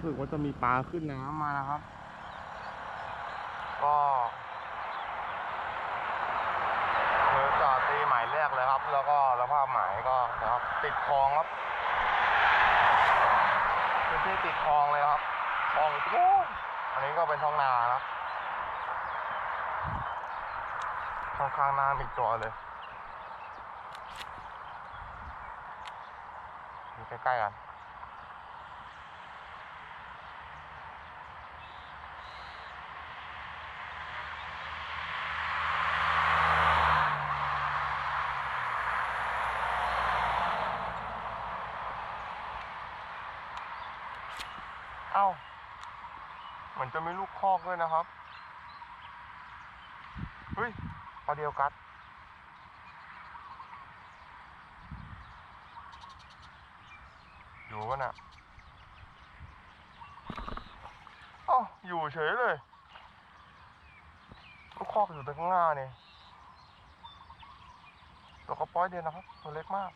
ู้สึกว่าจะมีปลาขึ้นน้ำมานะครับ ก็คือจอดตีหมายแรกเลยครับ แล้วก็สภาพหมายก็นะครับ ติดคลองครับพื้นที่ติดคลองเลยครับคลองอู้อันนี้ก็เป็นท้องนานะครับข้างข้างๆน้ำอีกตัวเลยอยู่ใกล้ๆกัน เอ้า เหมือนจะมีลูกคอกด้วยนะครับ เฮ้ยปลาเดียวกัด อยู่วะน่ะเอ้าอยู่เฉยเลย ลูกคอกอยู่ตรงข้างหน้านี่ตัวกระป้อยเดียวนะครับ ตัวเล็กมาก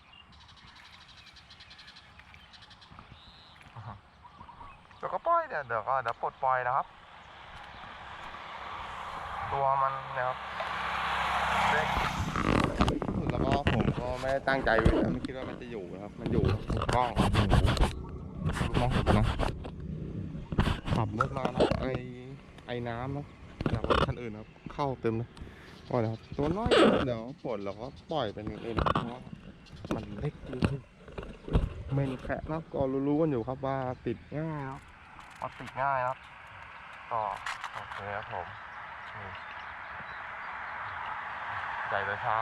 เดี๋ยว ก็ปล่อยเดี๋ยวเดี๋ยวก็เดี๋ยวปลดปล่อยนะครับ ตัวมันนะครับเล็กแล้วก็ผมก็ไม่ได้ตั้งใจไว้นะไม่คิดว่ามันจะอยู่นะครับ มันอยู่ถูกกล้องมองเห็นนะขับรถมานะไอไอน้ำนะจากรถคันอื่นนะครับ เข้าเต็มเลยปล่อยนะครับ ตัวน้อยเดี๋ยวปลดแล้วก็ปล่อยเป็นอย่างนะเพราะมันเล็กจริงเมนแคะนะก็รู้ๆกันอยู่ครับว่าติดง่ายครับ พอติดง่ายครับ ก็โอเคครับผมใหญ่แต่เช้า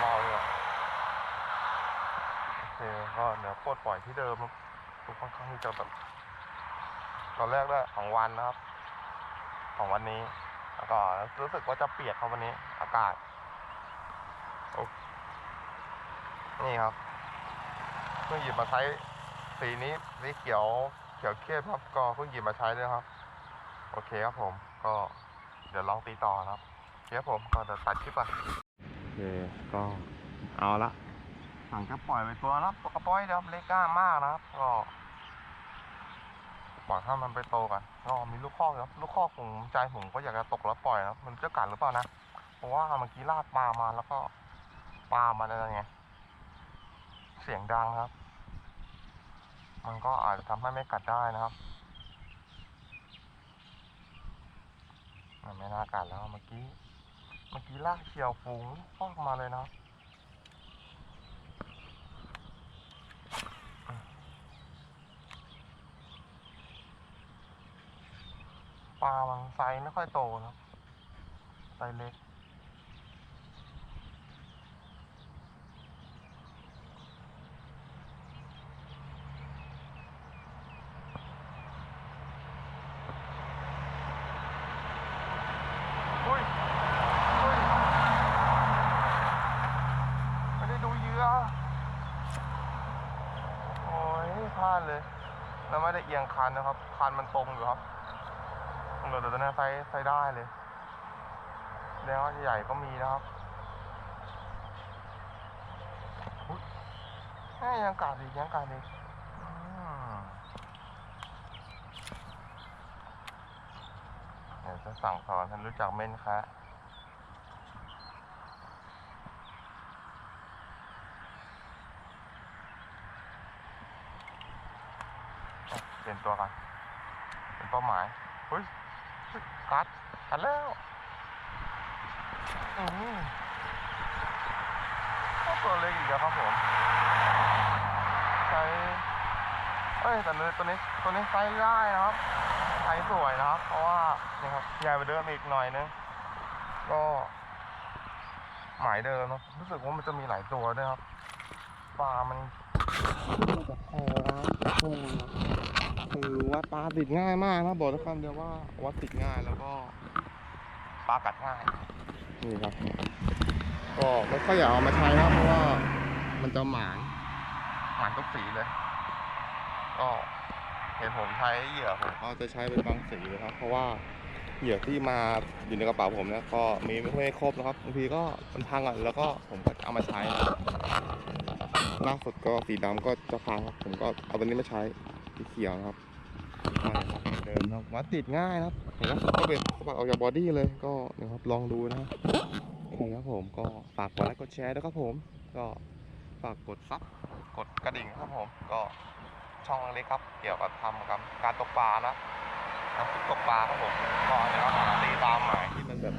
เบาๆเลยอะโอเคก็เดี๋ยวปลดปล่อยที่เดิมครับทุกค่อนข้างที่จะแบบตอนแรกด้วยของวันนะครับ ของวันนี้ แล้วก็รู้สึกว่าจะเปียกครับวันนี้ อากาศโอ้นี่ครับเพิ่งหยิบมาใช้ สีนี้สีเขียวเขียวเข้มครับ ก็เพิ่งหยิบมาใช้เลยครับ โอเคครับผม ก็เดี๋ยวลองตีต่อนะครับโอเคครับผมก็เดี๋ยวตัดคลิปก่อนโอเคก็เอาละหลังจะปล่อยไปตัวนะครับตัวกระป้อยนะครับเล็กกล้ามากนะครับ ก็ปล่อยให้มันไปโตกันก็มีลูกคอกครับลูกคอกผมใจผมก็อยากจะตกแล้วปล่อยนะครับมันจะกัดหรือเปล่านะเพราะว่าเมื่อกี้ลากปลามาแล้วก็ปลามันอะไรไงเสียงดังครับ มันก็อาจจะทำให้ไม่กัดได้นะครับมันไม่น่ากัดแล้วเมื่อกี้ เมื่อกี้ลากเฉียวฝูงฟอกมาเลยนะครับปลามันไซไม่ค่อยโตนะไซเล็ก อุ้ยอุ้ยไม่ได้ดูเหยื่อโอ้ย พลาดเลยแล้วไม่ได้เอียงคันนะครับ คันมันตรงอยู่ครับเดี๋ยวตอนนี้ไซส์ไซส์ได้เลยแล้วาใหญ่ก็มีนะครับอุ๊ยแม่ยังกัดอีกยังกัดอีกอืมเดี๋ยวจะสั่งสอนท่านรู้จักเม่นคะ เปลี่ยนตัวกันเป็นเป้าหมายเฮ้ยกัดกัดแล้วอืมตัวเล็กอีกแล้วครับผมไซส์เอ้ยแต่เนื้อตัวนี้ตัวนี้ไซส์ได้นะครับไซส์สวยนะครับ เพราะว่านี่ครับใหญ่ไปเดิมอีกหน่อยนึงก็หมายเดิมนะรู้สึกว่ามันจะมีหลายตัวด้วยครับปลามัน แพงนะครับคือว่าปลาติดง่ายมากนะบอกทุกคำเดียวว่าวัดติดง่ายแล้วก็ปลากัดง่ายนี่ครับ ก็ไม่ค่อยอยากเอามาใช้นะเพราะว่ามันจะหมานหมานทุกสีเลย ก็เห็นผมใช้เหยื่อผมก็จะใช้เป็นบางสีเลยครับ เพราะว่าเหยื่อที่มาอยู่ในกระเป๋าผมเนี่ยก็มีไม่ค่อยครบนะครับบางทีก็มันพังอะแล้วก็ผมก็เอามาใช้นะ ล่าสุดก็สีดำก็จะพังครับผมก็เอาตัวนี้มาใช้สีเขียวนะครับใช่ครับเดิมนะครับวัดติดง่ายนะครับเห็นไหมก็เป็นสปัดออกจากบอดี้เลยก็นะครับลองดูนะครับโอเคครับผมก็ฝากกดไลค์กดแชร์ด้วยครับผม ก็ฝากกดซับกดกระดิ่งครับผมก็ช่องเล็กครับเกี่ยวกับทำกับการตกปลานะน้ำตกปลาครับผมก็นะครับตีตามหมายที่มันแบบ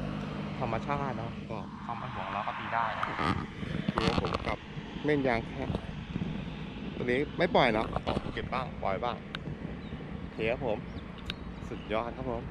ธรรมชาตินะครับก็ความมันห่วงเราก็ตีได้นะคือผมกับ เม่นยางแค่ตัวนี้ไม่ปล่อยเนาะเก็บบ้างปล่อยบ้างเคครับผม สุดยอดครับผม